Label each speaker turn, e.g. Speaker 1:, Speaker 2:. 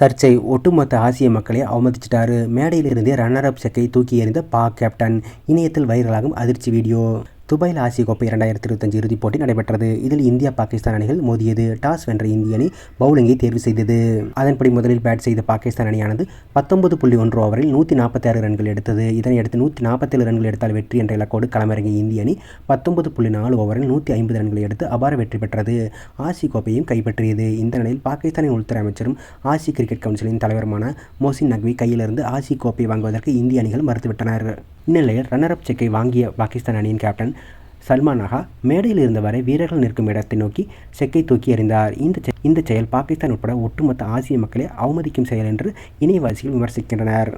Speaker 1: சர்ச்சை ஒட்டுமொத்த ஆசிய மக்களை அவமதிச்சிட்டாரு. மேடையிலிருந்தே ரன்னர் அப் செக்கை தூக்கி எறிந்த பாக் கேப்டன் இணையத்தில் வைரலாகும் அதிர்ச்சி வீடியோ. துபாயில் ஆசிய கோப்பை இரண்டாயிரத்தி இருபத்தஞ்சு இறுதிப் போட்டி நடைபெற்றது. இதில் இந்தியா பாகிஸ்தான் அணிகள் மோதியது. டாஸ் வென்ற இந்திய அணி பவுலிங்கை தேர்வு செய்தது. அதன்படி முதலில் பேட் செய்த பாகிஸ்தான் அணியானது பத்தொன்பது புள்ளி ஒன்று ஓவரில் நூற்றி நாற்பத்தி ஆறு ரன்கள் எடுத்தது. இதனையடுத்து நூற்றி நாற்பத்தேழு ரன்கள் எடுத்தால் வெற்றி என்ற இலக்கோடு களமிறங்கிய இந்திய அணி பத்தொன்பது புள்ளி நாலு ஓவரில் நூற்றி ஐம்பது ரன்களை எடுத்து அபார வெற்றி பெற்றது. ஆசிய கோப்பையும் கைப்பற்றியது. இந்த நிலையில் பாகிஸ்தானின் உள்துறை அமைச்சரும் ஆசிய கிரிக்கெட் கவுன்சிலின் தலைவருமான மோசின் நக்வி கையிலிருந்து ஆசிய கோப்பையை வாங்குவதற்கு இந்திய அணிகள் மறுத்துவிட்டனர். இந்நிலையில் ரன்னரப் செக்கை வாங்கிய பாகிஸ்தான் அணியின் கேப்டன் சல்மான் அகா மேடையில் இருந்தவரை வீரர்கள் நிற்கும் இடத்தை நோக்கி செக்கை தூக்கி எறிந்தார். இந்த செ- இந்த செயல் பாகிஸ்தான் உட்பட ஒட்டுமொத்த ஆசிய மக்களை அவமதிக்கும் செயல் என்று இணையவாசிகள் விமர்சிக்கின்றனர்.